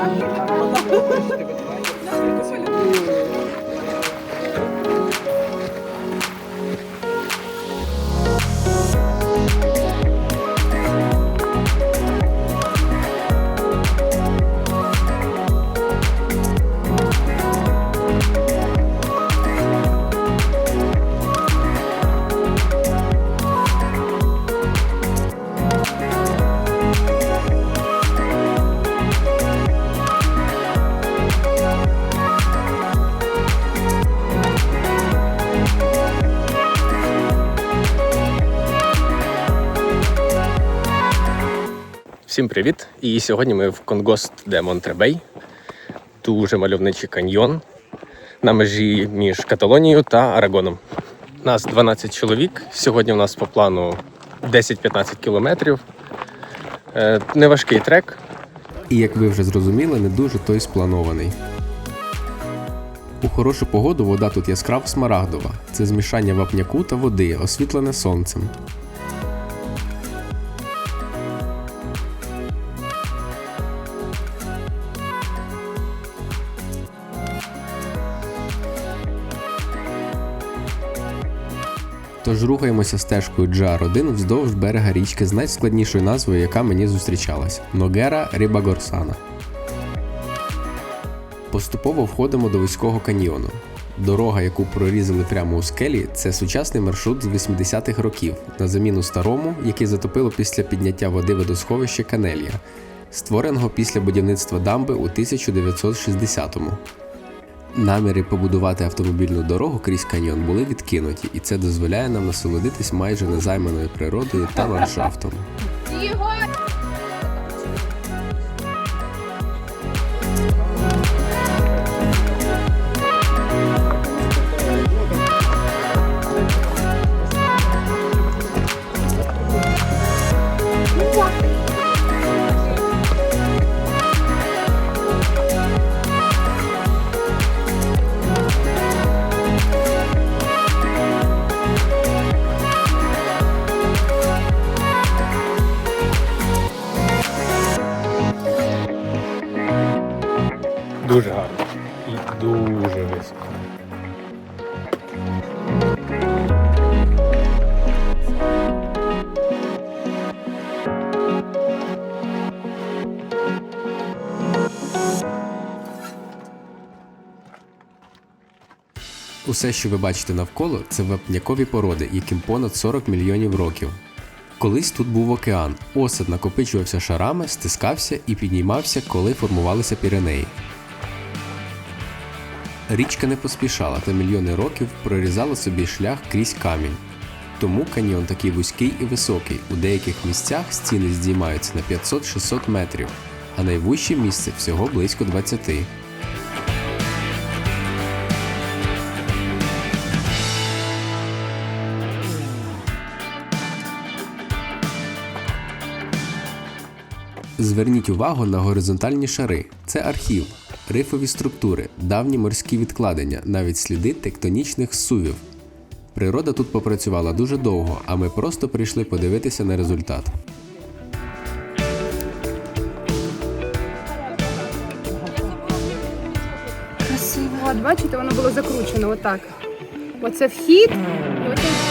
Thank you. Всім привіт! І сьогодні ми в Конгост де Монтребей. Дуже мальовничий каньйон на межі між Каталонією та Арагоном. Нас 12 чоловік. Сьогодні у нас по плану 10-15 кілометрів. Е, Неважкий трек. І як ви вже зрозуміли, не дуже той спланований. У хорошу погоду вода тут яскраво смарагдова. Це змішання вапняку та води, освітлене сонцем. Тож рухаємося стежкою GR1 вздовж берега річки з найскладнішою назвою, яка мені зустрічалась Ногера Рибагорсана. Поступово входимо до вузького каньйону. Дорога, яку прорізали прямо у скелі, це сучасний маршрут з 80-х років на заміну старому, який затопило після підняття води водосховища Канелія, створеного після будівництва дамби у 1960-му. Наміри побудувати автомобільну дорогу крізь каньйон були відкинуті, і це дозволяє нам насолодитись майже незайманою природою та ландшафтом. Усе, що ви бачите навколо, це вапнякові породи, яким понад 40 мільйонів років. Колись тут був океан, осад накопичувався шарами, стискався і піднімався, коли формувалися піренеї. Річка не поспішала та мільйони років прорізала собі шлях крізь камінь. Тому каньйон такий вузький і високий. У деяких місцях стіни здіймаються на 500-600 метрів, а найвужче місце всього близько 20. Зверніть увагу на горизонтальні шари. Це архів, рифові структури, давні морські відкладення, навіть сліди тектонічних сувів. Природа тут попрацювала дуже довго, а ми просто прийшли подивитися на результат. Красиво. От бачите, воно було закручено отак. Оце вхід. І оце...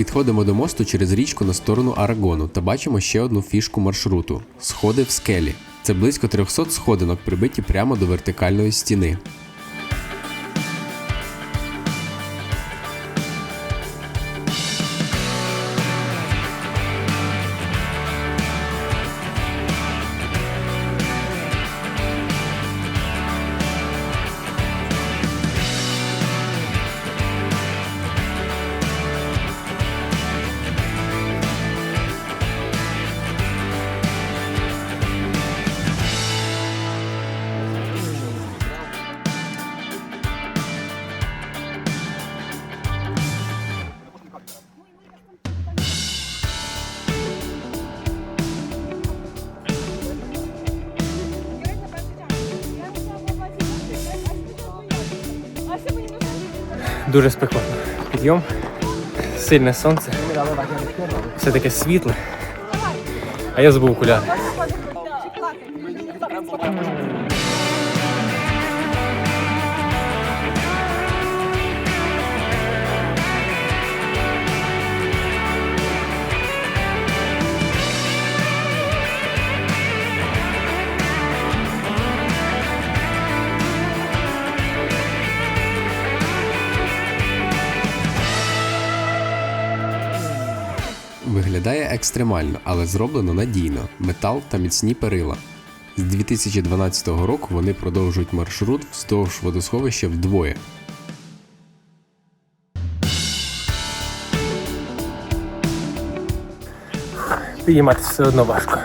Підходимо до мосту через річку на сторону Арагону та бачимо ще одну фішку маршруту сходи в скелі. Це близько 300 сходинок, прибиті прямо до вертикальної стіни. Дуже спекотно. Підйом, сильне сонце, все таке світле. А я забув окуляри. Екстремально, але зроблено надійно, метал та міцні перила. З 2012 року вони продовжують маршрут вздовж водосховища вдвоє. Підійматися все одно важко.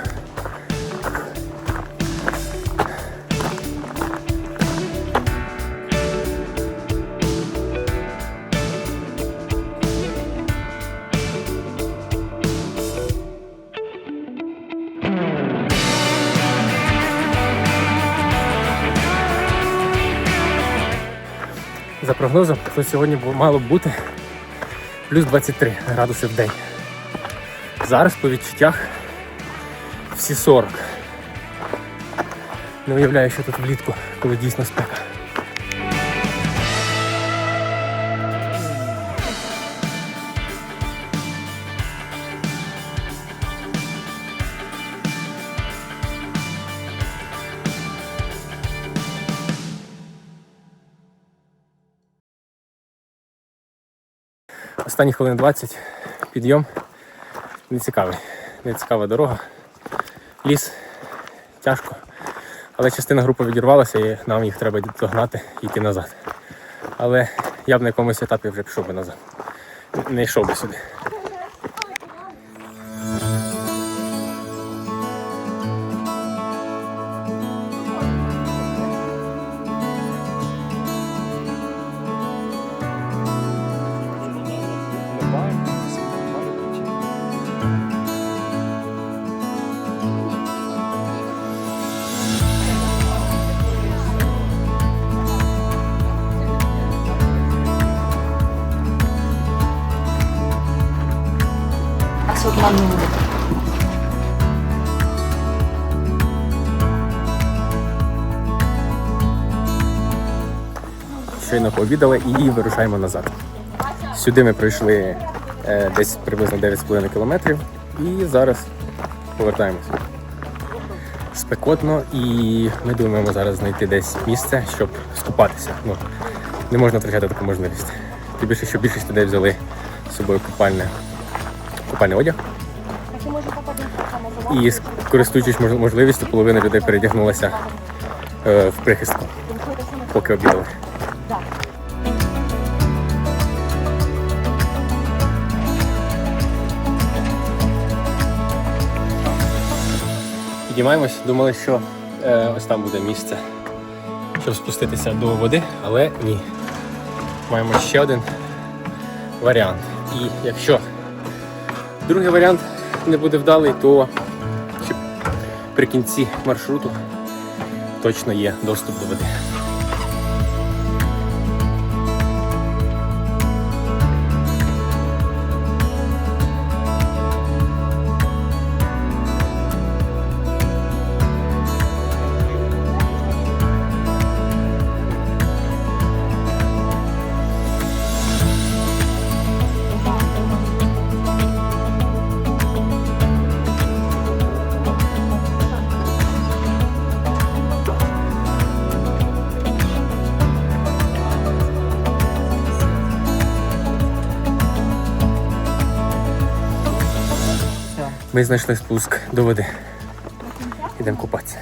Прогнозом, то сьогодні мало б бути плюс 23 градуси в день. Зараз по відчуттях всі 40. Не уявляю, що тут влітку, коли дійсно спека. Останні хвилин 20 підйом. Нецікавий. Нецікава дорога. Ліс тяжко. Але частина групи відірвалася і нам їх треба догнати і йти назад. Але я б на якомусь етапі вже пішов би назад. Не йшов би сюди. Щойно пообідали і вирушаємо назад. Сюди ми пройшли е, десь приблизно 9,5 кілометрів і зараз повертаємося. Спекотно і ми думаємо зараз знайти десь місце, щоб скупатися. Ну, не можна втрачати таку можливість. Тим більше, що більшість людей взяли з собою купальне, купальний одяг. І користуючись можливістю, половина людей передягнулася е, в прихистку, поки обідали. Піднімаємось, думали, що е, ось там буде місце, щоб спуститися до води, але ні. Маємо ще один варіант. І якщо другий варіант не буде вдалий, то при кінці маршруту точно є доступ до води. Ми знайшли спуск до води. Ідемо купатися.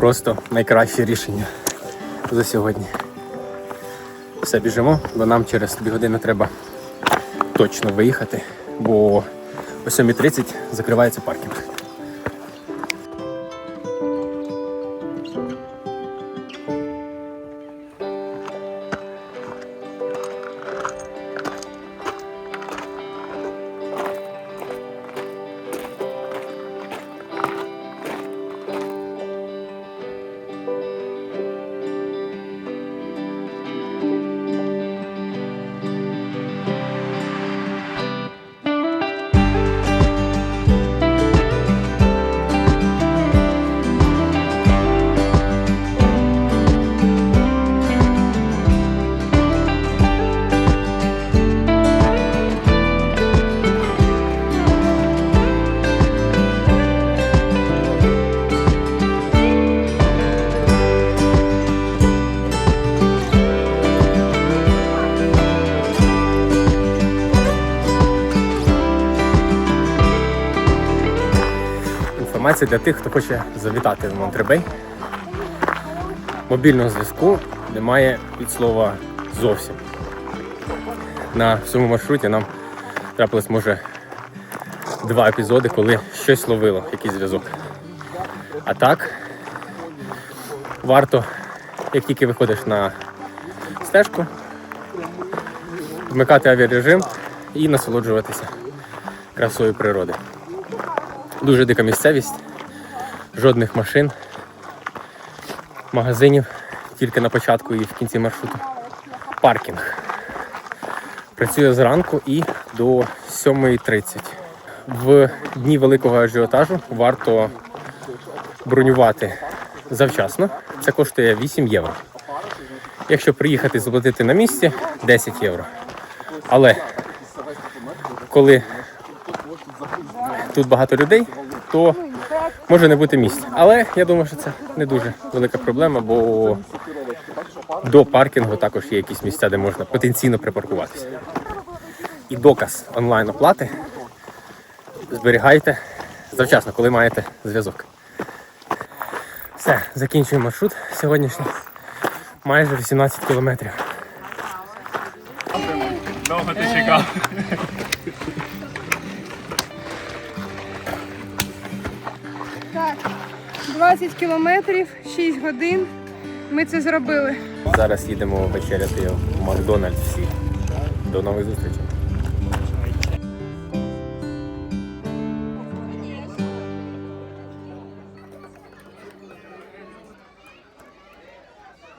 Просто найкраще рішення за сьогодні. Все, біжимо, бо нам через 2 години треба точно виїхати, бо о 7.30 закривається паркінг. Інформація для тих, хто хоче завітати в Монтребей. Мобільного зв'язку немає від слова зовсім. На всьому маршруті нам трапилось, може, два епізоди, коли щось ловило, якийсь зв'язок. А так, варто, як тільки виходиш на стежку, вмикати авіарежим і насолоджуватися красою природи. Дуже дика місцевість, жодних машин, магазинів тільки на початку і в кінці маршруту. Паркінг. Працює зранку і до 7.30. В дні великого ажіотажу варто бронювати завчасно. Це коштує 8 євро. Якщо приїхати заплатити на місці 10 євро. Але коли тут багато людей, то може не бути місць. Але я думаю, що це не дуже велика проблема, бо до паркінгу також є якісь місця, де можна потенційно припаркуватися. І доказ онлайн оплати зберігайте завчасно, коли маєте зв'язок. Все, закінчуємо маршрут сьогоднішній. Майже 18 кілометрів. Довго ти чекав. 20 кілометрів, 6 годин. Ми це зробили. Зараз їдемо вечеряти в Макдональдс. До нових зустрічей.